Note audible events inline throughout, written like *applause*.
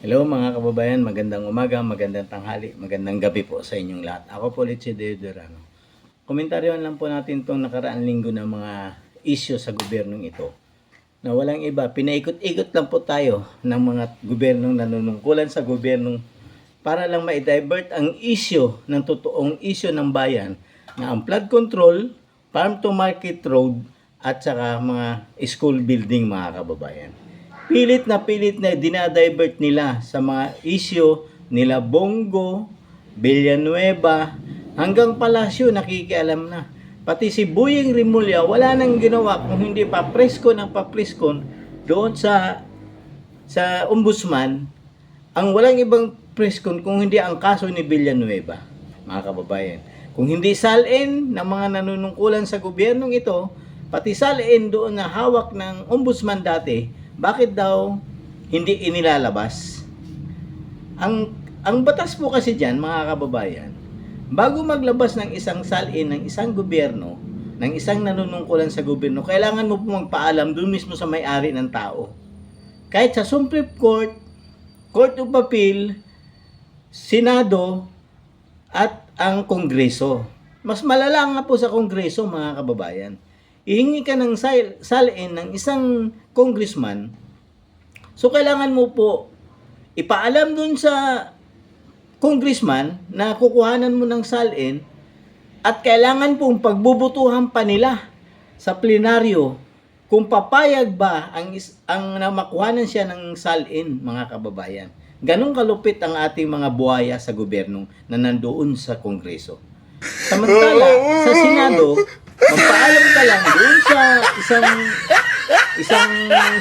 Hello mga kababayan, magandang umaga, magandang tanghali, magandang gabi po sa inyong lahat. Ako po ulit si Deo Durano. Komentaryon lang po natin itong nakaraang linggo ng mga issue sa gobyernong ito. Na walang iba, pinaikot-ikot lang po tayo ng mga gobyernong nanunungkulan sa gobyernong para lang ma-divert ang issue ng totoong issue ng bayan na ang flood control, farm to market road, at saka mga school building mga kababayan pilit na pilit na dinadivert nila sa mga issue nila Bongo, Villanueva, hanggang Palasyo nakikialam na. Pati si Buying Rimulya, wala nang ginawa kung hindi pa presko ng papreskon doon sa sa ombudsman ang walang ibang preskon kung hindi ang kaso ni Villanueva, mga kababayan. Kung hindi salin ng mga nanunungkulan sa gobyernong ito, pati salin doon na hawak ng ombudsman dati, bakit daw hindi inilalabas? Ang ang batas po kasi diyan, mga kababayan, bago maglabas ng isang salin ng isang gobyerno, ng isang nanunungkulan sa gobyerno, kailangan mo po magpaalam doon mismo sa may-ari ng tao. Kahit sa Supreme Court, Court of Appeal, Senado, at ang Kongreso. Mas malala nga po sa Kongreso, mga kababayan. Ihingi ka ng sal- salin ng isang congressman, so kailangan mo po ipaalam dun sa congressman na kukuhanan mo ng salin at kailangan pong pagbubutuhan pa nila sa plenaryo kung papayag ba ang, ang na makuhanan siya ng salin, mga kababayan. Ganong kalupit ang ating mga buhaya sa gobyerno na nandoon sa Kongreso. Samantala, sa Senado, magpaalam ka lang doon sa isang isang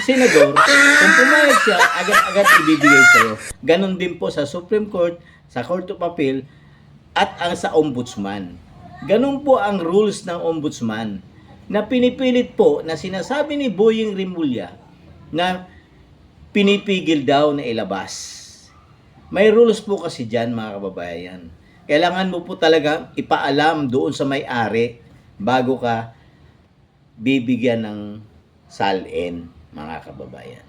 senador, kung pumayag siya, agad-agad ibibigay sa'yo. Ganon din po sa Supreme Court, sa Court of Appeal, at ang sa Ombudsman. Ganon po ang rules ng Ombudsman na pinipilit po na sinasabi ni Boying Rimulya na pinipigil daw na ilabas. May rules po kasi dyan mga kababayan. Kailangan mo po talaga ipaalam doon sa may-ari bago ka bibigyan ng salin mga kababayan.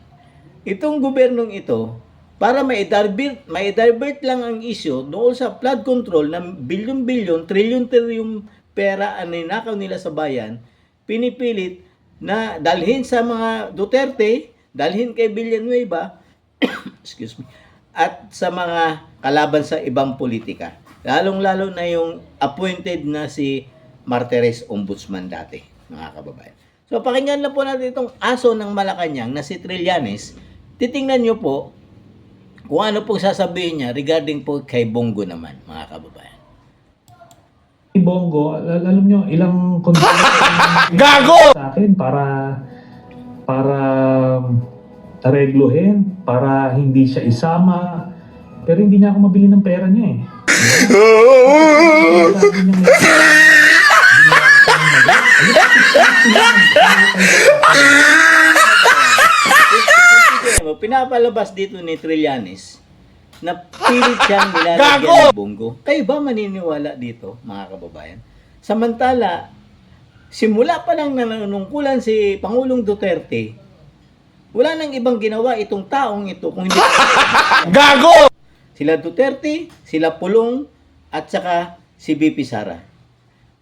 Itong gobernong ito, para ma-divert, ma-divert lang ang issue doon sa flood control ng bilyon-bilyon, trilyon-trilyon pera ang ninakaw nila sa bayan, pinipilit na dalhin sa mga Duterte, dalhin kay Villanueva, *coughs* excuse me, at sa mga kalaban sa ibang politika. Lalong-lalo na yung appointed na si Martires Ombudsman dati, mga kababayan. So, pakinggan lang po natin itong aso ng Malacanang na si Trillanes. Titingnan nyo po kung ano pong sasabihin niya regarding po kay Bongo naman, mga kababayan. Ni Bongo, al- alam nyo, ilang *laughs* Gago! sa akin para para regluhin, para hindi siya isama. Pero hindi niya ako mabili ng pera niya eh. *laughs* Pinapalabas dito ni Trillanes na pilit siyang *laughs* nilalagyan ng Bongo. Kayo ba maniniwala dito, mga kababayan? Samantala, simula pa lang na nanunungkulan si Pangulong Duterte, wala nang ibang ginawa itong taong ito kung hindi *laughs* Gago! sila Duterte, sila Pulong, at saka si BP Sara.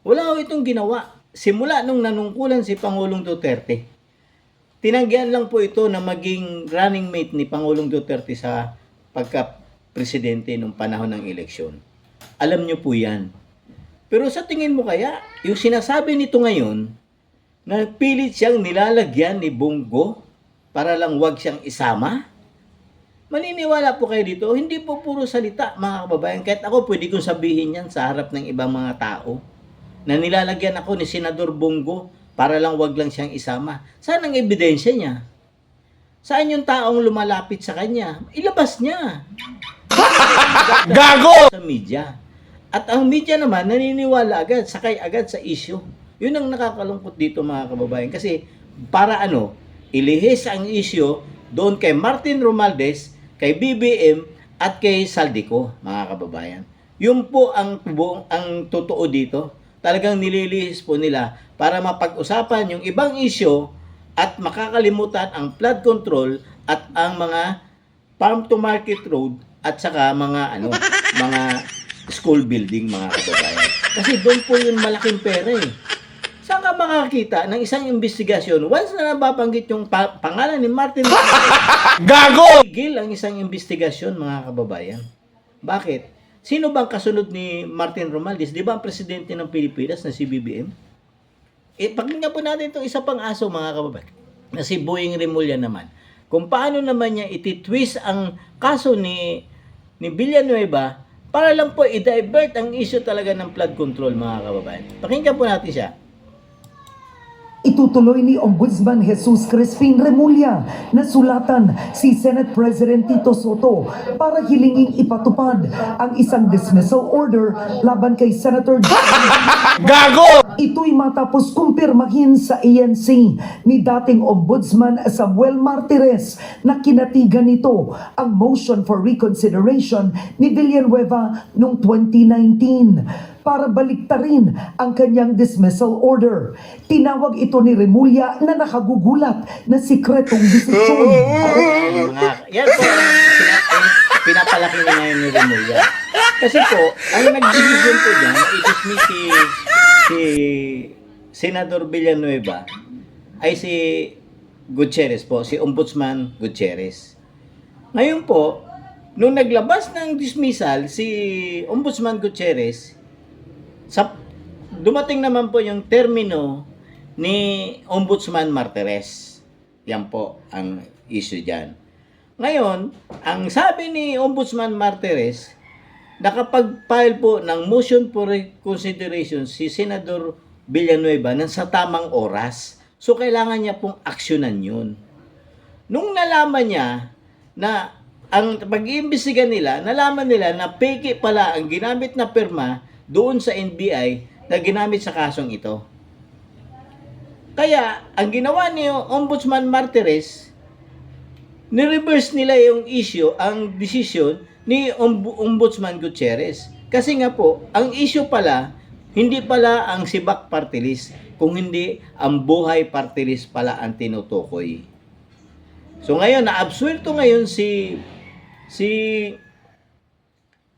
Wala ho itong ginawa. Simula nung nanungkulan si Pangulong Duterte, tinanggihan lang po ito na maging running mate ni Pangulong Duterte sa pagka-presidente nung panahon ng eleksyon. Alam niyo po yan. Pero sa tingin mo kaya, yung sinasabi nito ngayon, na pilit siyang nilalagyan ni Bongo para lang wag siyang isama? Maniniwala po kayo dito, hindi po puro salita mga kababayan. Kahit ako pwede kong sabihin yan sa harap ng ibang mga tao na nilalagyan ako ni Senador Bongo para lang wag lang siyang isama. Saan ang ebidensya niya? Saan yung taong lumalapit sa kanya? Ilabas niya. *laughs* Gago! Sa media. At ang media naman naniniwala agad, sakay agad sa issue. Yun ang nakakalungkot dito mga kababayan. Kasi para ano, ilihis ang issue doon kay Martin Romaldes, kay BBM, at kay Saldico, mga kababayan. Yun po ang, buong, ang totoo dito. Talagang nililihis po nila para mapag-usapan yung ibang issue at makakalimutan ang flood control at ang mga farm to market road at saka mga ano, mga school building mga kababayan. Kasi doon po yung malaking pera eh. Saan ka makakita ng isang investigasyon once na nababanggit yung pa- pangalan ni Martin *laughs* Gago! Tigil ang isang investigasyon, mga kababayan. Bakit? Sino bang kasunod ni Martin Romualdez? Di ba ang presidente ng Pilipinas na si BBM? Eh, pakinggan po natin itong isa pang aso, mga kababayan, na si Boying Remulla naman. Kung paano naman niya ititwist ang kaso ni, ni Villanueva para lang po i-divert ang issue talaga ng flood control, mga kababayan. Pakinggan po natin siya. Itutuloy ni Ombudsman Jesus Crispin Remulla na sulatan si Senate President Tito Soto para hilinging ipatupad ang isang dismissal order laban kay Senator *laughs* Gago! Ito'y matapos kumpirmahin sa ANC ni dating Ombudsman Samuel Martires na kinatigan nito ang motion for reconsideration ni Villanueva noong 2019 para baliktarin ang kanyang dismissal order. Tinawag ito ni Remulla na nakagugulat na sikretong desisyon. Ang mga, yan po pinapalaki na ngayon ni Remulla. Kasi po, ang nag-decision po dyan, i-dismiss si, si Senador Villanueva ay si Gutierrez po, si Ombudsman Gutierrez. Ngayon po, nung naglabas ng dismissal si Ombudsman Gutierrez, sa dumating naman po yung termino ni Ombudsman Martires. Yan po ang issue dyan. Ngayon, ang sabi ni Ombudsman Martires, nakapag-file po ng motion for reconsideration si Senador Villanueva ng sa tamang oras. So, kailangan niya pong aksyonan yun. Nung nalaman niya na ang pag-iimbestiga nila, nalaman nila na peke pala ang ginamit na perma doon sa NBI na ginamit sa kasong ito. Kaya, ang ginawa ni Ombudsman Martires, ni-reverse nila yung issue, ang decision ni Ombu- Ombudsman Gutierrez. Kasi nga po, ang issue pala, hindi pala ang sibak party list, kung hindi ang buhay party list pala ang tinutukoy. So ngayon, na-absuelto ngayon si si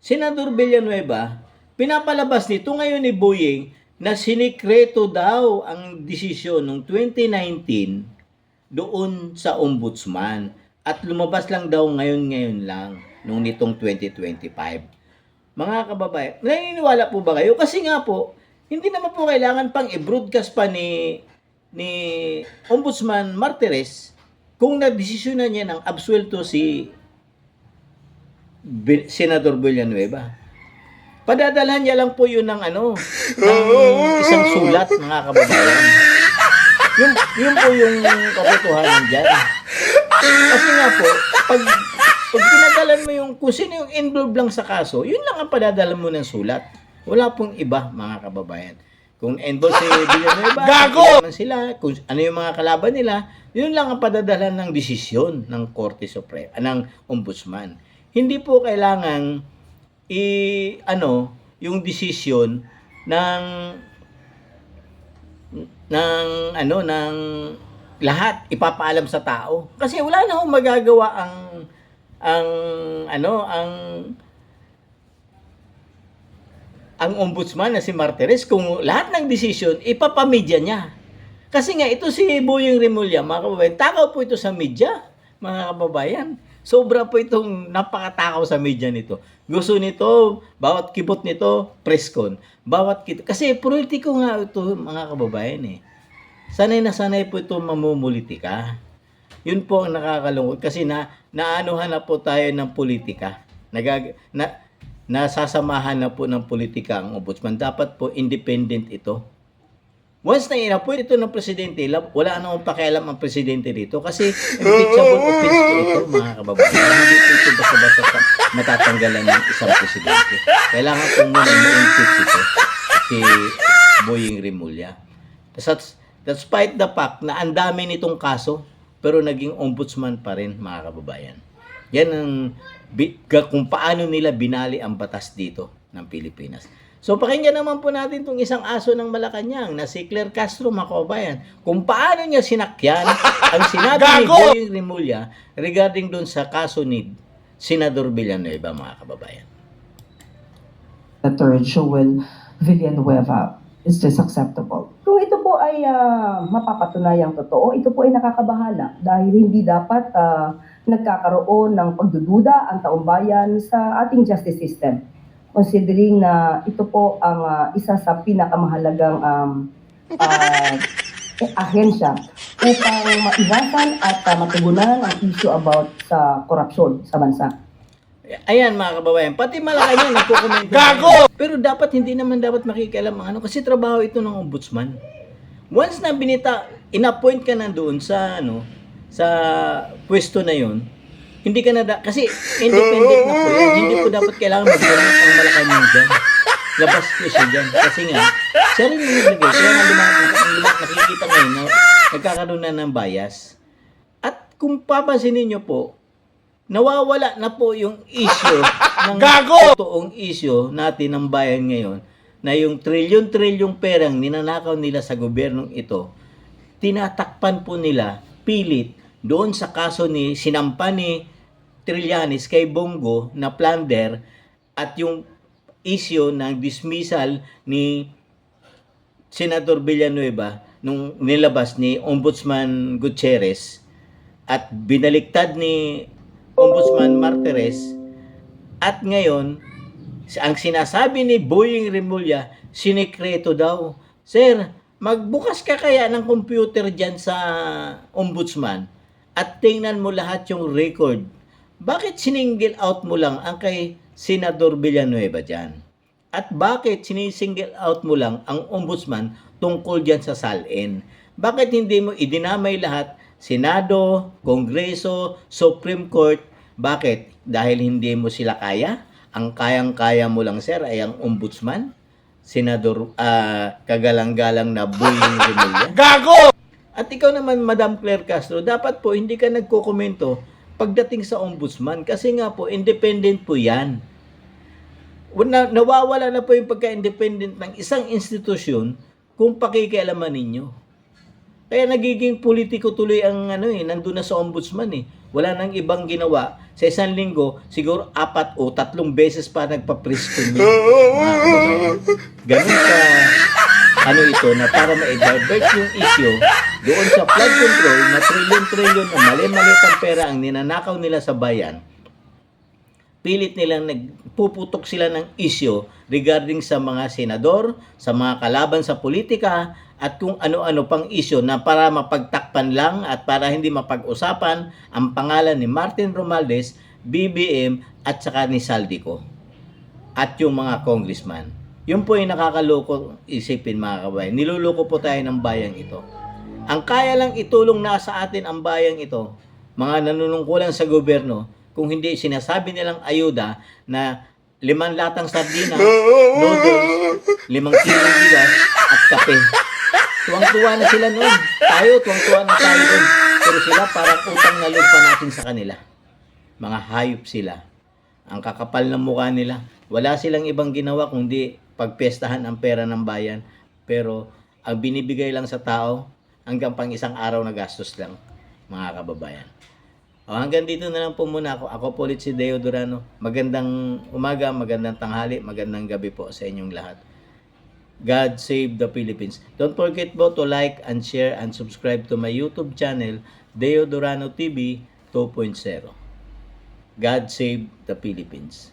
Senador Villanueva, pinapalabas nito ngayon ni Boying na sinikreto daw ang desisyon noong 2019 doon sa ombudsman at lumabas lang daw ngayon-ngayon lang nung nitong 2025. Mga kababayan, naniniwala po ba kayo? Kasi nga po, hindi naman po kailangan pang i-broadcast pa ni ni Ombudsman Martires kung nagdesisyonan niya ng absuelto si Senador Villanueva. Padadalhan niya lang po yun ng ano, *laughs* ng isang sulat, mga kababayan. Yun, yun po yung katotohanan dyan. Kasi nga po, pag, pag pinadalan mo yung, kung sino yung involved lang sa kaso, yun lang ang padadalan mo ng sulat. Wala pong iba, mga kababayan. Kung involved si *laughs* Villanueva, Gago! man sila, kung ano yung mga kalaban nila, yun lang ang padadalan ng desisyon ng Korte Suprema, ah, ng Ombudsman. Hindi po kailangang i ano yung desisyon ng ng ano ng lahat ipapaalam sa tao kasi wala na akong magagawa ang ang ano ang ang ombudsman na si Martires kung lahat ng desisyon ipapamedya niya. Kasi nga ito si Boyong Remulla, mga kababayan, takaw po ito sa media, mga kababayan. Sobra po itong napakatakaw sa media nito. Gusto nito, bawat kibot nito, press con. Bawat kit kasi politiko nga ito, mga kababayan eh. Sanay na sanay po ito mamumulitika. Yun po ang nakakalungkot kasi na naanuhan na po tayo ng politika. Nagag na nasasamahan na po ng politika ang ombudsman. Dapat po independent ito. Once na in-appoint ito ng presidente, wala namang pakialam ang presidente dito kasi *laughs* impeachable offense po ito, mga kababayan. Hindi po ito basta-basta ta- matatanggalan ng isang presidente. Kailangan po muna ma-impeach ito si Boying Remulla. That's, despite the fact na ang dami nitong kaso, pero naging ombudsman pa rin, mga kababayan. Yan ang kung paano nila binali ang batas dito ng Pilipinas. So pakinggan naman po natin itong isang aso ng Malacanang na si Claire Castro, mga kababayan. Kung paano niya sinakyan *laughs* ang sinabi ni! Boying Remulla regarding doon sa kaso ni Senador Villanueva mga kababayan. Senator Joel Villanueva. Is this acceptable? Kung ito po ay ah, mapapatunayang totoo, ito po ay nakakabahala dahil hindi dapat ah, nagkakaroon ng pagdududa ang taong bayan sa ating justice system. Considering na ito po ang ah, isa sa pinakamahalagang um, ah, eh, *laughs* ahensya upang maiwasan at ah, matugunan ang issue about sa korupsyon sa bansa. Ayan mga kababayan, pati Malacanang nagko-comment. Gago! Pero dapat hindi naman dapat makikialam ang ano kasi trabaho ito ng ombudsman. Once na binita, inappoint ka na doon sa ano, sa pwesto na 'yon, hindi ka na da- kasi independent na po yan. Hindi po dapat kailangan mag-promote ang Malacanang dyan. Labas ko siya dyan. Kasi nga, siya rin yung naglagay. Kaya nga luma- luma- nakikita ngayon na nagkakaroon na ng bias. At kung papansin niyo po, nawawala na po yung issue *laughs* ng Gago! totoong issue natin ng bayan ngayon na yung trilyon-trilyong perang ninanakaw nila sa gobyernong ito, tinatakpan po nila pilit doon sa kaso ni sinampa ni Trillanes kay Bongo na plunder at yung issue ng dismissal ni Senador Villanueva nung nilabas ni Ombudsman Gutierrez at binaliktad ni Ombudsman Martires at ngayon ang sinasabi ni Boying Remulla sinikreto daw Sir, magbukas ka kaya ng computer dyan sa ombudsman at tingnan mo lahat yung record. Bakit siningle out mo lang ang kay Senador Villanueva dyan? At bakit sinisingle out mo lang ang ombudsman tungkol dyan sa SALN? Bakit hindi mo idinamay lahat? Senado, Kongreso, Supreme Court. Bakit? Dahil hindi mo sila kaya? Ang kayang-kaya mo lang, sir, ay ang ombudsman? Senador, ah, kagalang-galang na *laughs* Remulla? Gago! At ikaw naman, Madam Claire Castro, dapat po hindi ka nagkokomento pagdating sa ombudsman kasi nga po, independent po yan. Na, nawawala na po yung pagka-independent ng isang institusyon kung pakikialaman ninyo. Kaya nagiging politiko tuloy ang ano eh, nandun na sa ombudsman eh. Wala nang ibang ginawa. Sa isang linggo, siguro apat o tatlong beses pa. Mga kababayan. *laughs* Ganun ka, ano ito, na para ma-divert yung issue doon sa flood control na trilyon-trilyon na mali-mali ang pera ang ninanakaw nila sa bayan, pilit nilang nagpuputok sila ng issue regarding sa mga senador, sa mga kalaban sa politika, at kung ano-ano pang issue na para mapagtakpan lang at para hindi mapag-usapan ang pangalan ni Martin Romualdez, BBM at saka ni Saldico at yung mga congressman. Yun po yung nakakaloko isipin mga kabayan. Niluloko po tayo ng bayang ito. Ang kaya lang itulong na sa atin ang bayang ito, mga nanunungkulan sa gobyerno, kung hindi sinasabi nilang ayuda na limang latang sardina, noodles, limang kilong bigas, at kape. Tuwang-tuwa na sila noon. Tayo, tuwang-tuwa na tayo noon. Pero sila parang utang na loob pa natin sa kanila. Mga hayop sila. Ang kakapal ng mukha nila. Wala silang ibang ginawa kundi pagpestahan ang pera ng bayan. Pero ang binibigay lang sa tao, hanggang pang isang araw na gastos lang, mga kababayan. O, hanggang dito na lang po muna ako. Ako po ulit si Deo Durano. Magandang umaga, magandang tanghali, magandang gabi po sa inyong lahat. God save the Philippines. Don't forget po to like and share and subscribe to my YouTube channel, Deo Durano TV 2.0. God save the Philippines.